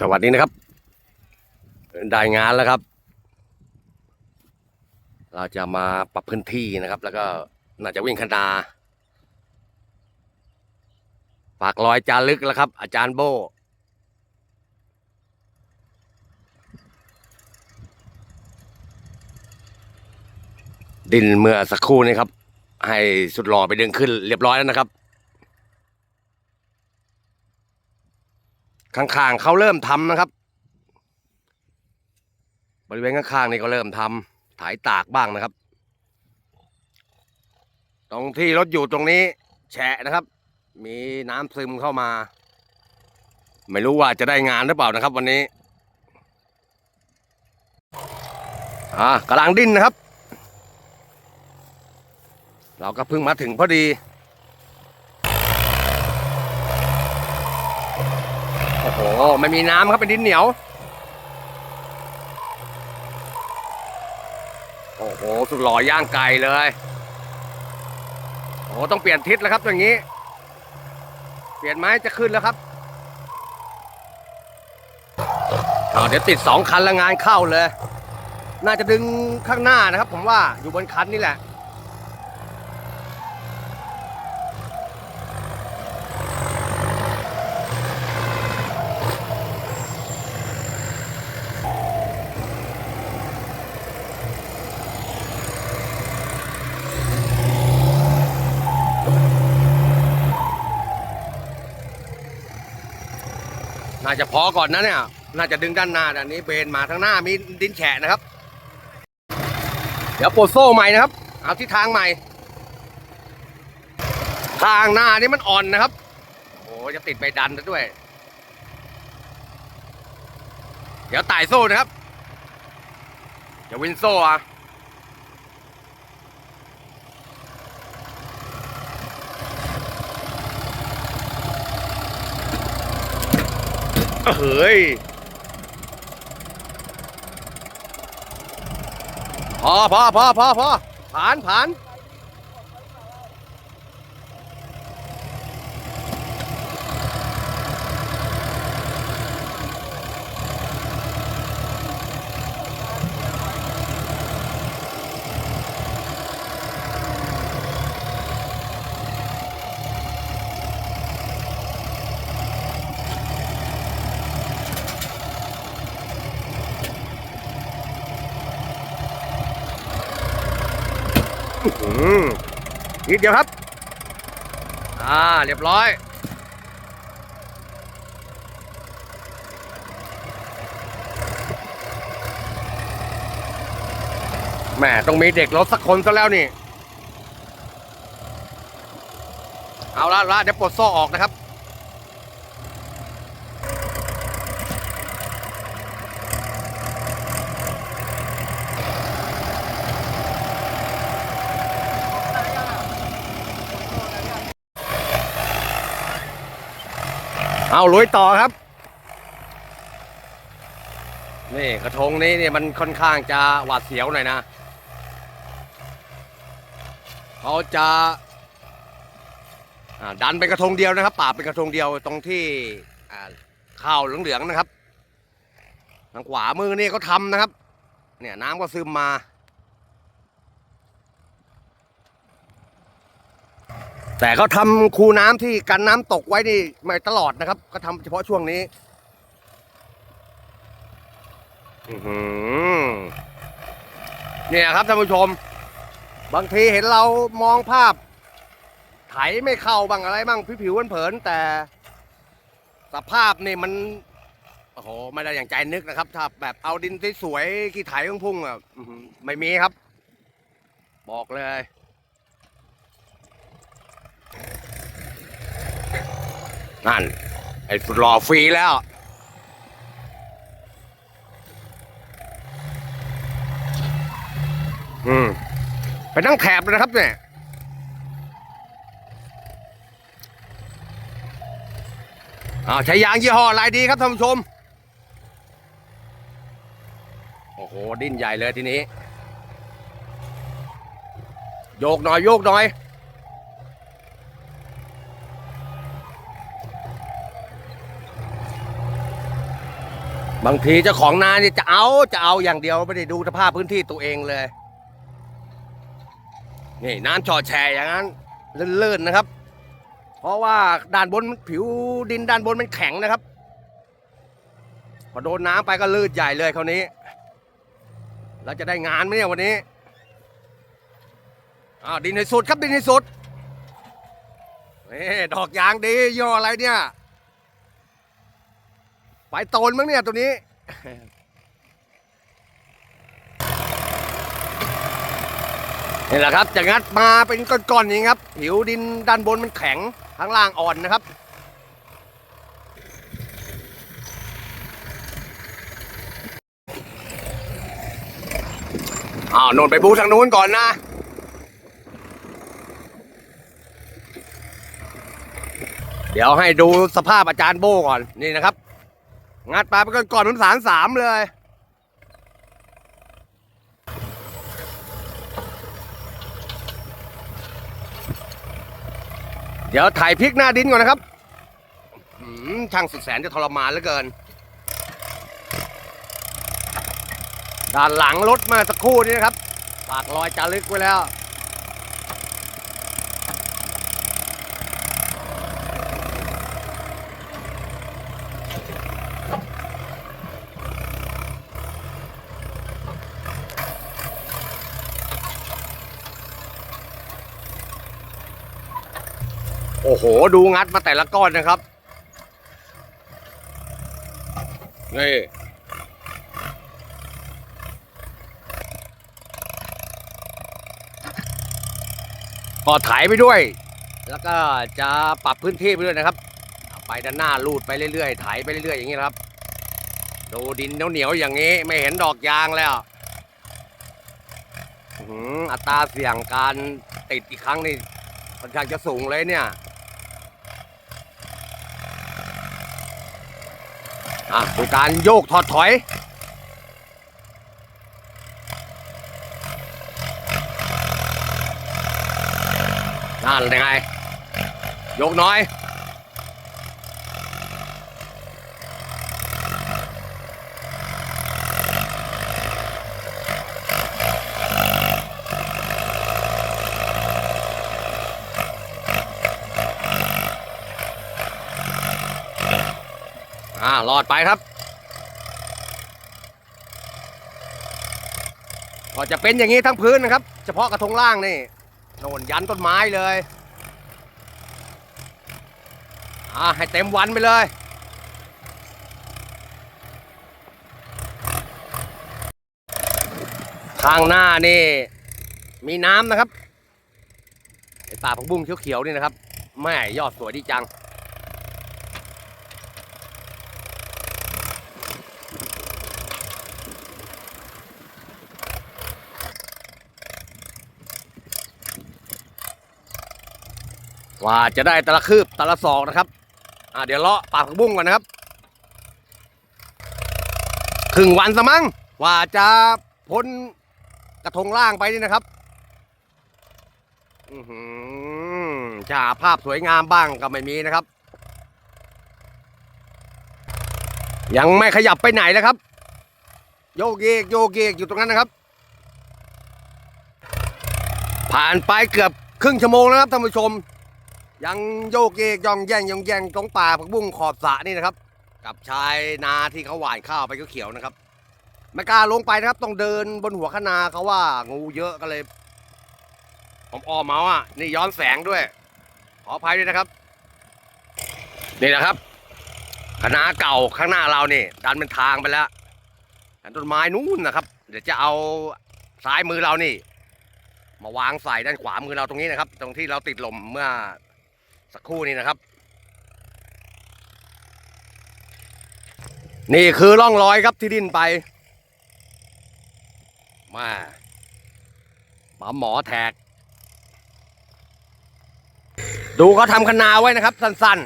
สวัสดีนะครับ ได้งานแล้วครับ เราจะมาปรับพื้นที่นะครับ แล้วก็น่าจะวิ่งคณาปากรอยจารึกแล้วครับ อาจารย์โบดินเมื่อสักครู่นี้ครับ ให้สุดหล่อไปดึงขึ้นเรียบร้อยแล้วนะครับ ข้างๆเขาเริ่มทำนะครับ บริเวณข้างๆนี่ก็เริ่มทำถ่ายตากบ้างนะครับ ตรงที่รถอยู่ตรงนี้ แฉะนะครับ มีน้ำซึมเข้ามา ไม่รู้ว่าจะได้งานหรือเปล่านะครับ วันนี้อ่ากำลังดิ้นนะครับ เราก็เพิ่งมาถึงพอดี โอ้โหไม่มีน้ำครับเป็นดินเหนียว โอ้โห สุดหล่อย่างไก่เลย โอ้โหต้องเปลี่ยนทิศแล้วครับอย่างนี้ เปลี่ยนไม้จะขึ้นแล้วครับเอาเดี๋ยวติดสองคันแล้วงานเข้าเลย น่าจะดึงข้างหน้านะครับ ผมว่าอยู่บนคันนี่แหละาจะพอก่อนนะเนี่ย น่าจะดึงด้านหน้าด้านนี้เบนมาทางหน้ามีดินแฉะนะครับ เดี๋ยวปลดโซ่ใหม่นะครับ เอาที่ทางใหม่ทางหน้านี่มันอ่อนนะครับ โอ้จะติดใบดันซะด้วย เดี๋ยวไต่โซ่นะครับจะวินโซ่อะ เฮ้ยพอพอพอพอพอผ่านผ่าน อืมนิดเดียวครับ อ่า เรียบร้อยแหม่ต้องมีเด็กรถสักคนซะแล้วนี่ เอาละละเดี๋ยวปลดโซ่ออกนะครับ เอาลุยต่อครับ นี่กระทงนี้เนี่ยมันค่อนข้างจะหวาดเสียวหน่อยนะเขาจะาดันเป็นกระทงเดียวนะครับป่าเป็นกระทงเดียวตรงที่ข้าวเหลืองๆนะครับ ทางขวามือนี่เขาทำนะครับ เนี่ยน้ำก็ซึมมา แต่เขาทำคูน้ำที่กันน้ำตกไว้นี่ม่ตลอดนะครับ ก็ทำเฉพาะช่วงนี้เนี่ยครับท่านผู้ชม บางทีเห็นเรามองภาพ ไถไม่เข้าบ้างอะไรบ้างผิวๆเผินแต่ สภาพนี่มันโอ้โหไม่ได้อย่างใจนึกนะครับ ถ้าแบบเอาดินสวยๆขี้ไถพุ่งๆอะไม่มีครับ บอกเลย นั่น ไอ้สุดหล่อฟรีแล้ว อืม ไปนั่งแถบเลยนะครับเนี่ยอ้าใช้ยางยี่ห้ออะไรดีครับท่านผู้ชม โอ้โห ดิ้นใหญ่เลยทีนี้ โยกหน่อย โยกหน่อย บางทีเจ้าของนานี่จะเอาจะเอาอย่างเดียวไม่ได้ดูสภาพพื้นที่ตัวเองเลย นี่น้ำจอแช่อย่างนั้นเลื่อนๆนะครับ เพราะว่าด้านบนผิวดินด้านบนมันแข็งนะครับพอโดนน้ำไปก็ลื่นใหญ่เลยคราวนี้เราจะได้งานไหมเนี่ยวันนี้อ้าวดินให้สุดครับดินให้สุดนี่ดอกยางดีย่ออะไรเนี่ย ไปโตนมั้งเนี่ยตัวนี้ นี่แหละครับจะงัดมาเป็นก้อนๆอย่างนี้ครับ ผิวดินด้านบนมันแข็งข้างล่างอ่อนนะครับอ้าวโนนไปบูทางนู้นก่อนนะเดี๋ยวให้ดูสภาพอาจารย์โบก่อนนี่นะครับ งัดปลาไปก่อนๆมันสารสามเลย เดี๋ยวถ่ายพลิกหน้าดินก่อนนะครับช่างสุดแสนจะทรมานเหลือเกิน ด้านหลังรถมาสักครู่นี้นะครับ ปากรอยจารึกไว้แล้ว โอ้โห ดูงัดมาแต่ละก้อนนะครับ นี่ก็ถ่ายไปด้วย แล้วก็จะปรับพื้นที่ไปด้วยนะครับ ไปด้านหน้าลูดไปเรื่อยๆถ่ายไปเรื่อยๆอย่างนี้ครับ ดูดินเหนียวๆอย่างนี้ ไม่เห็นดอกยางแล้วอัตราเสี่ยงการติดอีกครั้งนี่ค่อนข้างจะสูงเลยเนี่ย อะดูการโยกถอดถอย นั่นยังไง ยกน้อย รอดไปครับ ก็จะเป็นอย่างนี้ทั้งพื้นนะครับ เฉพาะกระทงล่างนี่โน่นยันต้นไม้เลยอ่าให้เต็มวันไปเลยข้างหน้านี่ มีน้ำนะครับไอป่าผักบุ้งเขียวๆนี่นะครับแม่ยอดสวยดีจัง ว่าจะได้แต่ละคืบแต่ละศอกนะครับ อ่าเดี๋ยวเลาะปากผักบุ้งก่อนนะครับครึ่งวันสมั้งว่าจะพ้นกระทงล่างไปนี่นะครับอือจะหาภาพสวยงามบ้างก็ไม่มีนะครับ ยังไม่ขยับไปไหนนะครับ โยกเยกโยกเยกอยู่ตรงนั้นนะครับ ผ่านไปเกือบครึ่งชั่วโมงแล้วครับท่านผู้ชม ยังโยกเยกยองแยงยองแยงตรงป่าผักบุ้งขอบสระนี่นะครับ กับชายนาที่เขาหว่านข้าวไปเขียวๆนะครับไม่กล้าลงไปนะครับ ต้องเดินบนหัวคะนาเขาว่างูเยอะก็เลยผมอ้อมเมาอะนี่ย้อนแสงด้วย ขออภัยด้วยนะครับนี่นะครับคณะเก่าข้างหน้าเรานี่ดันเป็นทางไปแล้วอันต้นไม้นู้นนะครับ เดี๋ยวจะเอาซ้ายมือเรานี่ มาวางใส่ด้านขวามือเราตรงนี้นะครับ ตรงที่เราติดลมเมื่อ สักครู่นี้นะครับ นี่คือร่องรอยครับที่ดิ้นไป มาปาหมอแท็กดูเขาทำคนาไว้นะครับ สั้น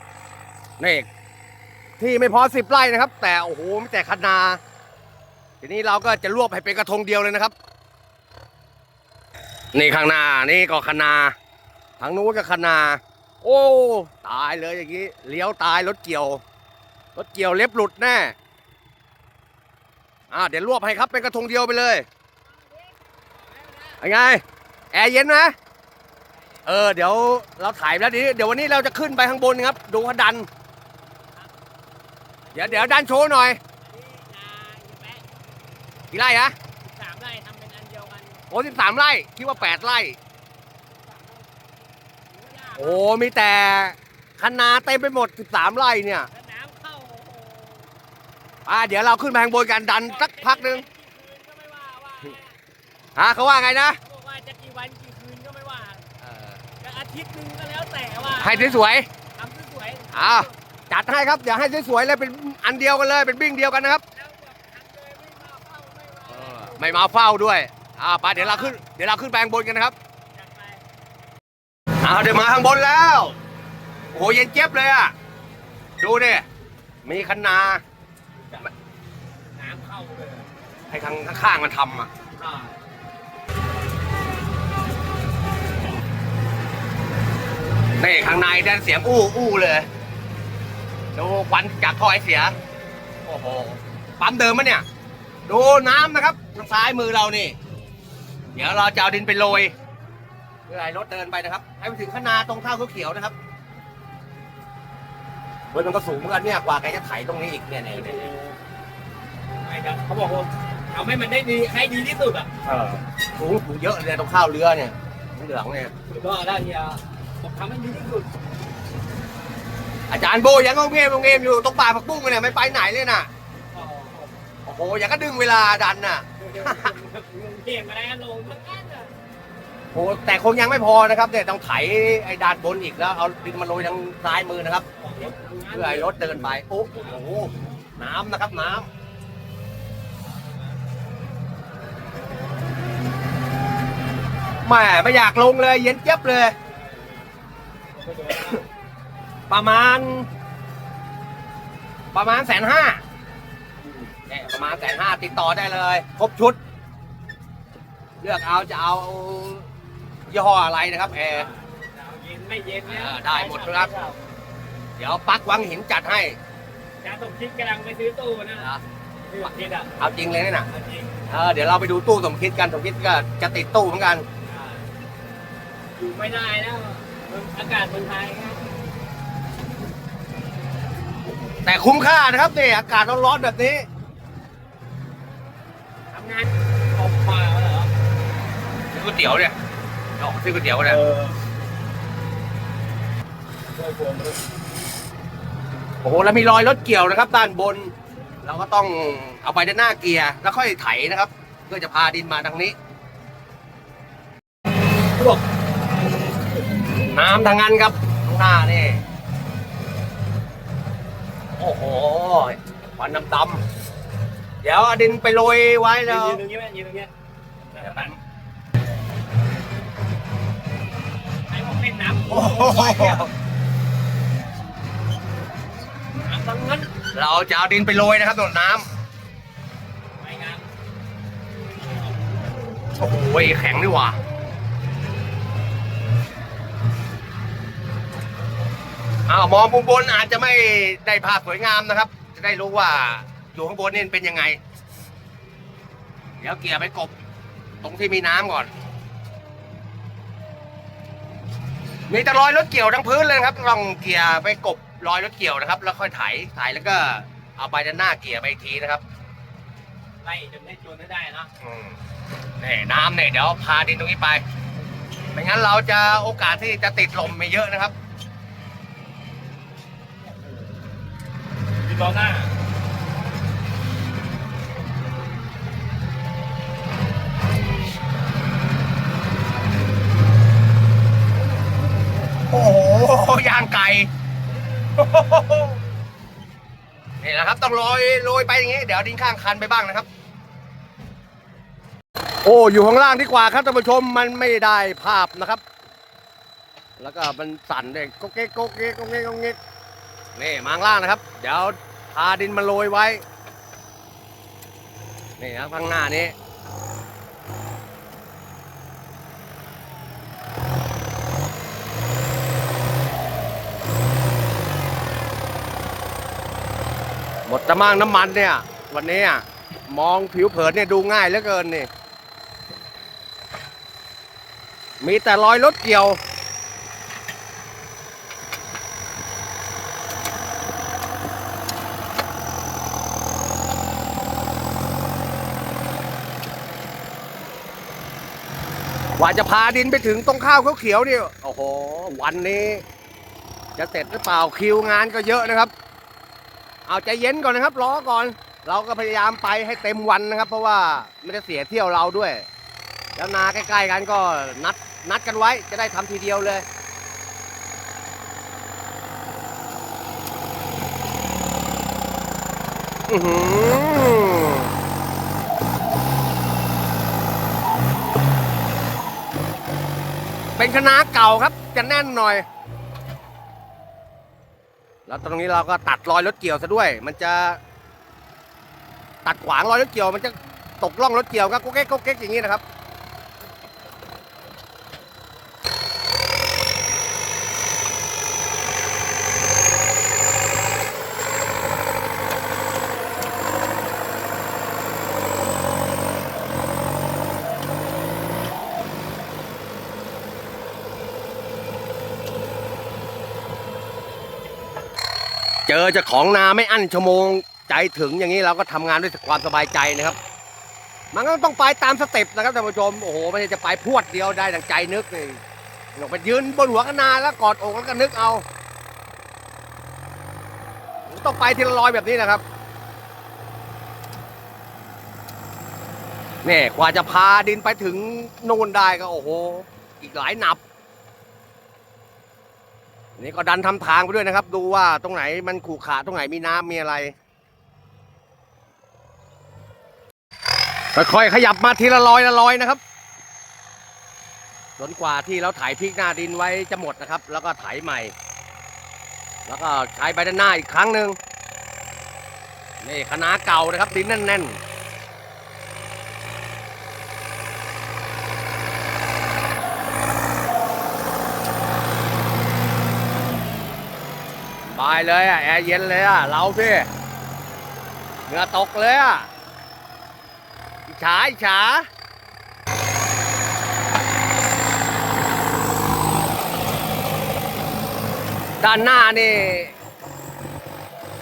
ๆนี่ที่ไม่พอสิบไร่นะครับ แต่โอ้โหไม่แต่คนา ทีนี้เราก็จะรวบให้เป็นกระทงเดียวเลยนะครับ นี่ข้างหน้านี่ก็คนา ทางนู้นก็คะนา โอ้ ตายเลยอย่างนี้ เลี้ยวตายรถเกี่ยว รถเกี่ยวเล็บหลุดแน่ อ่าเดี๋ยวรวบให้ครับเป็นกระทงเดียวไปเลยยังไง แอร์เย็นไหมเออเดี๋ยวเราถ่ายแล้วนี้เดี๋ยววันนี้เราจะขึ้นไปข้างบนครับ ดูเขาดัน เดี๋ยวเดี๋ยวดันโชว์หน่อยกี่ไร่ฮะสามไร่ทำเป็นอันเดียวกันโอ้สิบสามไร่คิดว่าแปดไร่ โอ้ มีแต่คะนาเต็มไปหมดสิบสามไร่เนี่ย แล้วน้ำเข้าโอ้โหอ่าเดี๋ยวเราขึ้นไปข้างบนกันดันสักพักหนึ่งกี่คืนก็ไม่ว่าว่าฮะเขาว่าไงนะเขาบอกว่าจะกี่วันกี่คืนก็ไม่ว่าจะอาทิตย์หนึงก็แล้วแต่ว่าให้สวย ทำสวยๆอ้าวๆจัดให้ครับ เดี๋ยวให้สวยๆเลยเป็นอันเดียวกันเลยเป็นบิ้งเดียวกันนะครับแล้วแบบทำเลยไม่มาเฝ้าไม่ว่าเออไม่มาเฝ้าด้วย อ่าไปเดี๋ยวเราขึ้นเดี๋ยวเราขึ้นไปข้างบนกันนะครับจัดไป เอาเดี๋ยวมาข้างบนแล้ว โอ้โหเย็นเจี๊ยบเลยอะ ดูดิมีคันนา น้ำเข้าเลยให้ทางข้างๆมันทำอะ อ่านี่ข้างในได้เสียงอู้อู้เลย ดูควันจากท่อไอเสีย โอ้โห ปั๊มเดิมมะเนี่ย ดูน้ำนะครับ ทางซ้ายมือเรานี่ เดี๋ยวเราจะเอาดินไปโรย เพื่อให้รถเดินไปนะครับ ให้ไปถึงข้างหนาตรงข้าวเขียวๆนะครับเฮ้ยมันก็สูงเหมือนกันเนี่ยกว่าแกจะไถตรงนี้อีกเนี่ยเนี่ยเนี่ยเนี่ยไม่ครับเขาบอกว่าเอาให้มันได้ดีให้ดีที่สุดอะเออสูงสูงเยอะเลยตรงข้าวเรือเนี่ยเหลืองๆเนี่ยก็ได้เฮียบอกทำให้ดีที่สุด อาจารย์โบยังงงเงียบงเงียบอยู่ตรงป่าผักบุ้งเนี่ยไม่ไปไหนเลยน่ะอ๋อโอ้โหยังก็ดึงเวลาดันน่ะเก่งมาแล้วลงทั้งนั้นอะ โอ้แต่คงยังไม่พอนะครับเนี่ยต้องไถไอ้ด้านบนอีกแล้วเอาดินมาโรยทางซ้ายมือนะครับ เพื่อให้รถเดินไปโอ้โหน้ำนะครับน้ำแม่ไม่อยากลงเลย เย็นเจี๊ยบเลย ประมาณ ประมาณแสนห้าเนี่ยประมาณแสนห้าติดต่อได้เลย ครบชุด เลือกเอาจะเอา ยี่ห้ออะไรนะครับแอร์เย็นไม่เย็นเนี่ยเออได้หมดครับ เดี๋ยวปักวังหินจัดให้จาสมคิดกำลังไปซื้อตู้นะนะซื้อคิดอะเอาจริงเลยนี่นะจริงเออเดี๋ยวเราไปดูตู้สมคิดกันสมคิดก็จะติดตู้เหมือนกันอยู่ไม่ได้แล้วอากาศเมืองไทยครับแต่คุ้มค่านะครับเนี่ยอากาศร้อนๆแบบนี้ทำงานออกมาเหรอซื้อก๋วยเตี๋ยวเนี่ย ออกซื้อก๋วยเตี๋ยวเนี่ยช่วยผมด้วยโอ้โหแล้วมีรอยรถเกี่ยวนะครับ ด้านบน เราก็ต้องเอาไปด้านหน้าเกียร์แล้วค่อยไถนะครับ เพื่อจะพาดินมาทางนี้เขาบอกน้ำทางนั้นครับข้างหน้านี่โอ้โหควันดำๆเดี๋ยวเอาดินไปโรยไว้แล้วยืนตรงนี้ไหมยืนตรงนี้ เล่นน้ำโอ้โหน้ำทั้งนั้นเราจะเอาดินไปโรยนะครับตรงน้ไปงานำโอ้โหแข็งดีว่ะอ้าวมองมุมบนอาจจะไม่ได้ภาพสวยงามนะครับ จะได้รู้ว่าอยู่ข้างบนนี่เป็นยังไง เดี๋ยวเกี่ยร์ไปกบ ตรงที่มีน้ำก่อน มีแต่รอยรถเกี่ยวทั้งพื้นเลยนะครับต้องเกี่ยร์ไปกบรอยรถเกี่ยวนะครับ แล้วค่อยไถไถแล้วก็เอาไปด้านหน้าเกี่ยร์ไปอีกทีนะครับไล่จนได้จนได้นะอืมนี่น้ำเนี่ยเดี๋ยวพาดินตรงนี้ไปไม่งั้นเราจะโอกาสที่จะติดลมไม่เยอะนะครับยืนรอหน้า โหย่างไก่นี่แหละครับ ต้องโรยโรยไปอย่างนี้เดี๋ยวดินข้างคันไปบ้างนะครับ โอ้อยู่ข้างล่างดีกว่าครับท่านผู้ชมมันไม่ได้ภาพนะครับ แล้วก็มันสั่นเด็กก็เก๊กก็เก๊กก็เก๊กก็เก๊กนี่มาข้างล่างนะครับ เดี๋ยวพาดินมาโรยไว้ นี่ครับข้างหน้านี้ หมดตะมั่งน้ำมันเนี่ย วันนี้อะมองผิวเผินเนี่ยดูง่ายเหลือเกินนี่ มีแต่รอยรถเกี่ยว กว่าจะพาดินไปถึงตรงข้าวเขียวๆนี่โอ้โห วันนี้ จะเสร็จหรือเปล่าคิวงานก็เยอะนะครับ เอาใจเย็นก่อนนะครับรอก่อน เราก็พยายามไปให้เต็มวันนะครับ เพราะว่าไม่ได้เสียเที่ยวเราด้วย แล้วนาใกล้ๆกันก็นัดนัดกันไว้จะได้ทำทีเดียวเลยอือหือเป็นคณะเก่าครับ จะแน่นหน่อย แล้วตรงนี้เราก็ตัดรอยรถเกี่ยวซะด้วย มันจะ ตัดขวางรอยรถเกี่ยว มันจะตกล่องรถเกี่ยวก็ก๊กเก๊กก๊กเก๊กอย่างนี้นะครับ เจอเจ้าของนาไม่อั้นชั่วโมงใจถึงอย่างนี้เราก็ทำงานด้วยความสบายใจนะครับ มันก็ต้องไปตามสเต็ปนะครับท่านผู้ชมโอ้โหไม่ใช่จะไปพวดเดียวได้ดังใจนึกนี่ลงไปยืนบนหัวกันนาแล้วกอดอกแล้วก็นึกเอาต้องไปทีละร้อยแบบนี้นะครับเนี่ยกว่าจะพาดินไปถึงนู่นได้ก็โอ้โห อีกหลายหนับ นี่ก็ดันทำทางไปด้วยนะครับ ดูว่าตรงไหนมันขรุขระตรงไหนมีน้ำมีอะไรค่อยๆขยับมาทีละลอยละลอยนะครับจนกว่าที่เราไถพริกหน้าดินไว้จะหมดนะครับ แล้วก็ไถใหม่ แล้วก็ใช้ใบด้านหน้าอีกครั้งหนึ่งนี่คณะเก่านะครับดินแน่นๆ บายเลยอะแอร์เย็นเลยอะเราพี่เหงื่อตกเลยอะอิจฉาอิจฉาด้านหน้านี่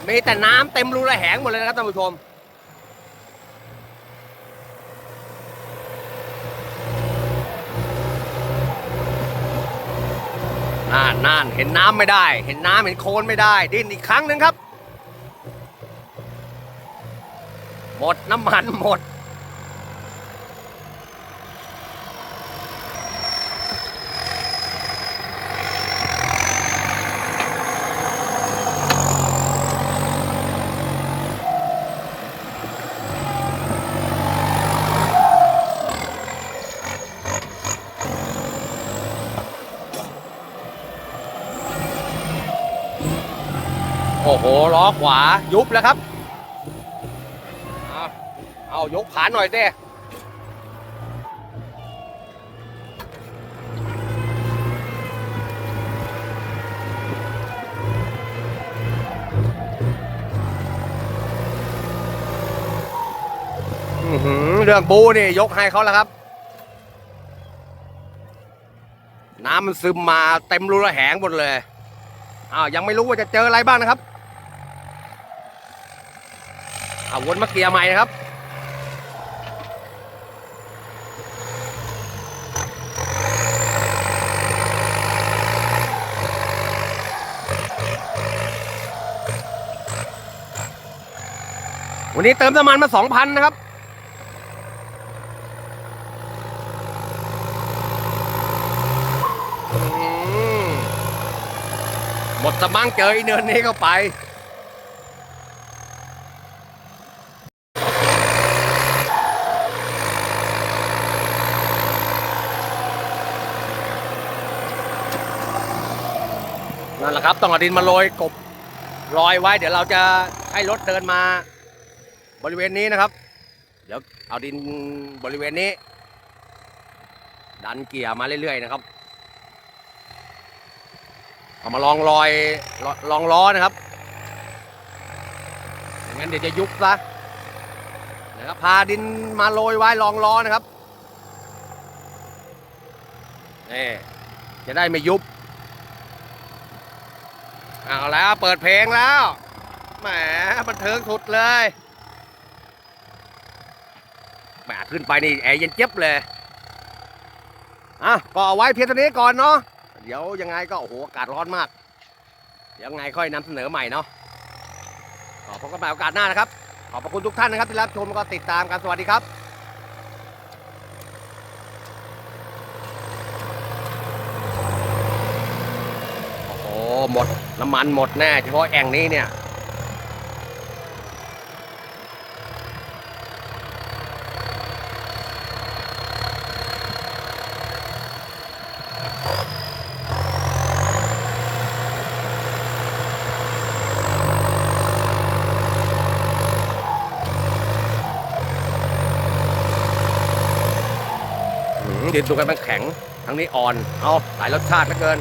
มีแต่น้ำเต็มรูระแหงหมดเลยนะครับท่านผู้ชม น่านน่นเห็นน้ำไม่ได้ เห็นน้ำเห็นโคลนไม่ได้ ดิ้นอีกครั้งหนึ่งครับ หมดน้ำมันหมด ล้อขวายุบแล้วครับ เอายกขาหน่อยสิเรื่องบูนี่ยกให้เขาแล้วครับ น้ำมันซึมมาเต็มรูระแหงหมดเลยอ้าวยังไม่รู้ว่าจะเจออะไรบ้างนะครับ เอาวนมาเกียร์ใหม่นะครับวันนี้เติมน้ำมันมาสองพันนะครับอืมหมดสมังเจออีเนินนี้เข้าไป นั่นแห ละครับต้องเอาดินมาโรยกบรอยไว้ เดี๋ยวเราจะให้รถเดินมา บริเวณนี้นะครับ เดี๋ยวเอาดินบริเวณนี้ ดันเกี่ยมาเรื่อยๆนะครับ เอามาลองรอยลองล้อนะครับอย่างนั้นเดี๋ยวจะยุบซะนะครับพาดินมาโรยไว้รองล้อนะครับนี่จะได้ไม่ยุบ เอาแล้วเปิดเพลงแล้วแหมบันเทิงสุดเลยแหมขึ้นไปนี่แอร์เย็นเจี๊ยบเลยอะก็เอาไว้เพียงเท่านี้ก่อนเนาะเดี๋ยวยังไงก็โอ้โหอากาศร้อนมากเดี๋ยวไงค่อยนำเสนอใหม่เนาะขอพบกันใหม่โอกาสหน้านะครับ ขอบพระคุณทุกท่านนะครับที่รับชมก็ติดตามกันสวัสดีครับ โอ้โหหมด น้ำมันหมดแน่เฉพาะแอ่งนี้เนี่ยดินตรงกันมันแข็ง ทั้งนี้อ่อน เอาหลายรสชาติเหลือเกิน